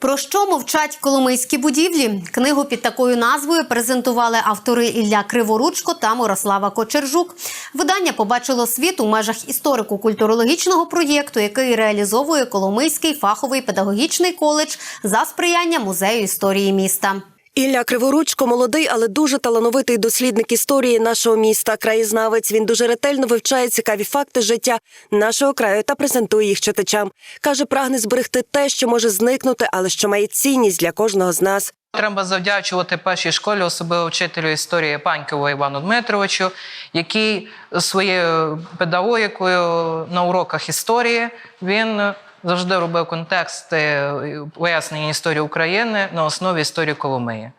Про що мовчать коломийські будівлі? Книгу під такою назвою презентували автори Ілля Криворучко та Мирослава Кочержук. Видання побачило світ у межах історико-культурологічного проєкту, який реалізовує Коломийський фаховий педагогічний коледж за сприяння музею історії міста. Ілля Криворучко молодий, але дуже талановитий дослідник історії нашого міста. Краєзнавець. Він дуже ретельно вивчає цікаві факти життя нашого краю та презентує їх читачам. Каже, прагне зберегти те, що може зникнути, але що має цінність для кожного з нас. Треба завдячувати першій школі, особливо вчителю історії Панькову Івану Дмитровичу, який своєю педагогікою на уроках історії він завжди робив контексти пояснення історії України на основі історії Коломиї.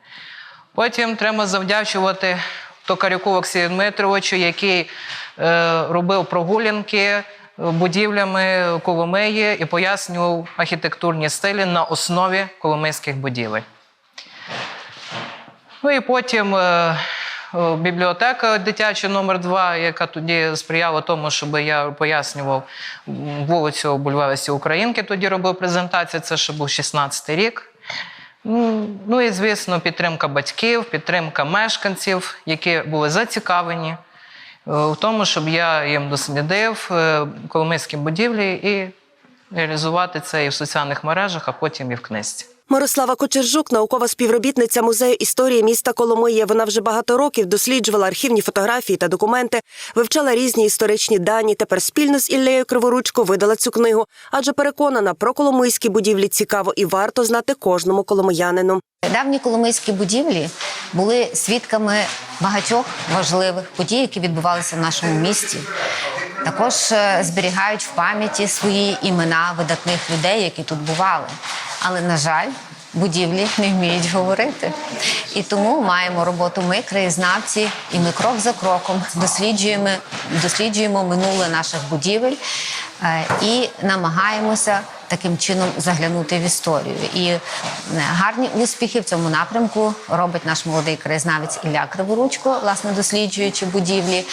Потім треба завдячувати Токарюку Олексію Дмитровичу, який е, робив прогулянки будівлями Коломиї і пояснював архітектурні стилі на основі коломийських будівель. Ну і потім е, е, бібліотека дитяча номер 2 яка тоді сприяла тому, щоб я пояснював вулицю Бульварисі Українки. Тоді робив презентацію, це ще був 16-й рік. Ну, Ну і звісно, підтримка батьків, підтримка мешканців, які були зацікавлені е, в тому, щоб я їм дослідив е, коломийські будівлі і реалізувати це і в соціальних мережах, а потім і в книжці. Мирослава Кочержук, наукова співробітниця музею історії міста Коломиї. Вона вже багато років досліджувала архівні фотографії та документи, вивчала різні історичні дані. Тепер спільно з Іллею Криворучко видала цю книгу, адже переконана про коломийські будівлі цікаво і варто знати кожному коломиянину. Давні коломийські будівлі були свідками багатьох важливих подій, які відбувалися в нашому місті. Також е, зберігають в пам'яті свої імена видатних людей, які тут бували. Але, на жаль, будівлі не вміють говорити. І тому маємо роботу ми, краєзнавці, і ми крок за кроком досліджуємо, досліджуємо минуле наших будівель і намагаємося таким чином заглянути в історію. І е, гарні успіхи в цьому напрямку робить наш молодий краєзнавець Ілля Криворучко, власне досліджуючи будівлі,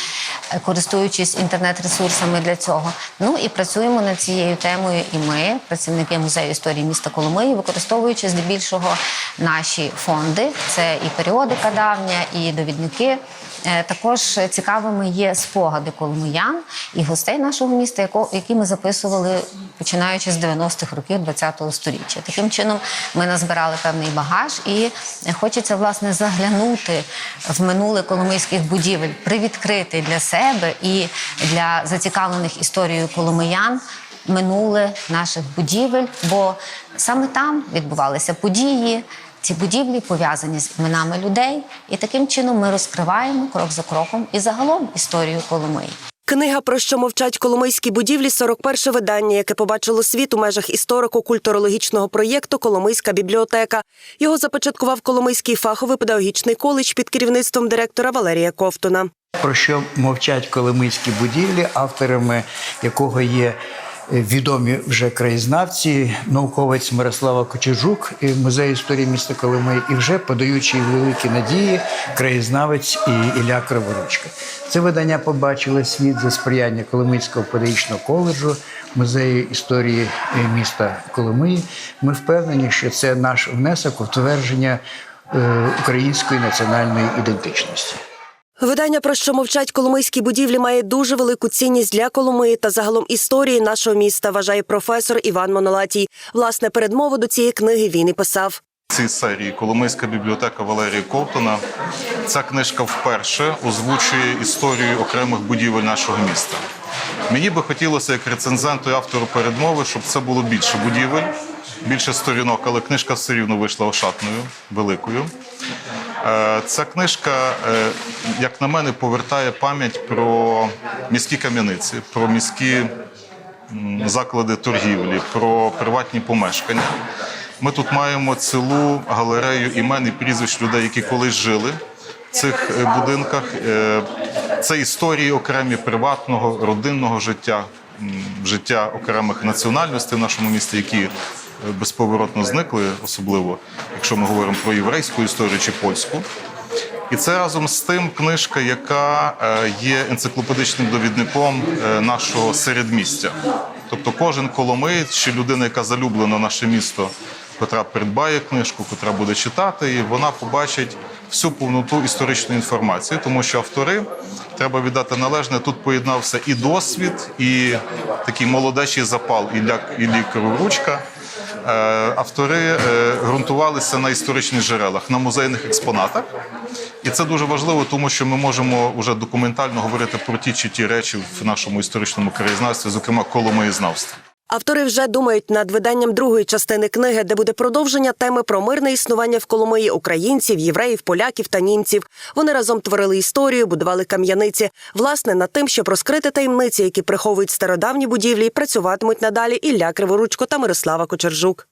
е, користуючись інтернет-ресурсами для цього. Ну і працюємо над цією темою. І ми, працівники музею історії міста Коломиї, використовуючи здебільшого наші фонди, це і періодика давня, і довідники. Е, Також цікавими є спогади коломиян і гостей нашого міста, які ми записували починаючи з 90-х років ХХ століття. Таким чином ми назбирали певний багаж, і хочеться власне заглянути в минуле коломийських будівель, привідкрити для себе і для зацікавлених історією коломиян минуле наших будівель, бо саме там відбувалися події. Ці будівлі пов'язані з іменами людей, і таким чином ми розкриваємо крок за кроком і загалом історію Коломиї. Книга про що мовчать коломийські будівлі 41 видання, яке побачило світ у межах історико-культурологічного проєкту Коломийська бібліотека. Його започаткував Коломийський фаховий педагогічний коледж під керівництвом директора Валерія Ковтуна. Про що мовчать коломийські будівлі, авторами якого є відомі вже краєзнавці, науковець Мирослава Кочежук, і музей історії міста Коломиї, і вже подаючи великі надії, краєзнавець і Ілля Криворучка. Це видання побачили світ за сприяння Коломийського педагогічного коледжу, музею історії е, міста Коломиї. Ми впевнені, що це наш внесок у твердження е, української національної ідентичності. Видання про що мовчать коломийські будівлі має дуже велику цінність для Коломиї та загалом історії нашого міста, вважає професор Іван Монолатій. Власне, передмову до цієї книги він і писав. цій серії Коломийська бібліотека Валерія Ковтуна. Ця книжка вперше озвучує історію окремих будівель нашого міста. Мені би хотілося, як рецензенту і автору передмови, щоб це було більше будівель, більше сторінок, але книжка все рівно вийшла ошатною, великою. Е, Ця книжка, е, як на мене, повертає пам'ять про міські кам'яниці, про міські заклади торгівлі, про приватні помешкання. Ми тут маємо цілу галерею імен і прізвищ людей, які колись жили в цих е, будинках. Це історії окремі приватного, родинного життя, життя окремих національностей в нашому місті, які безповоротно зникли, особливо якщо ми говоримо про єврейську історію чи польську. І це разом з тим книжка, яка е, є енциклопедичним довідником е, нашого середмістя. Тобто кожен коломиєць чи людина, яка залюблена наше місто, котра придбає книжку, котра буде читати, і вона побачить всю повноту історичної інформації, тому що автори треба віддати належне. Тут поєднався і досвід, і такий молодечий запал Ілля, Іллі Криворучка. Е, Автори е, ґрунтувалися на історичних джерелах, на музейних експонатах. І це дуже важливо, тому що ми можемо вже документально говорити про ті чи ті речі в нашому історичному краєзнавстві, зокрема коломиєзнавстві. Автори вже думають над виданням другої частини книги, де буде продовження теми про мирне існування в Коломиї українців, євреїв, поляків та німців. Вони разом творили історію, будували кам'яниці. Власне, над тим, щоб розкрити таємниці, які приховують стародавні будівлі, працюватимуть надалі Ілля Криворучко та Мирослава Кочержук.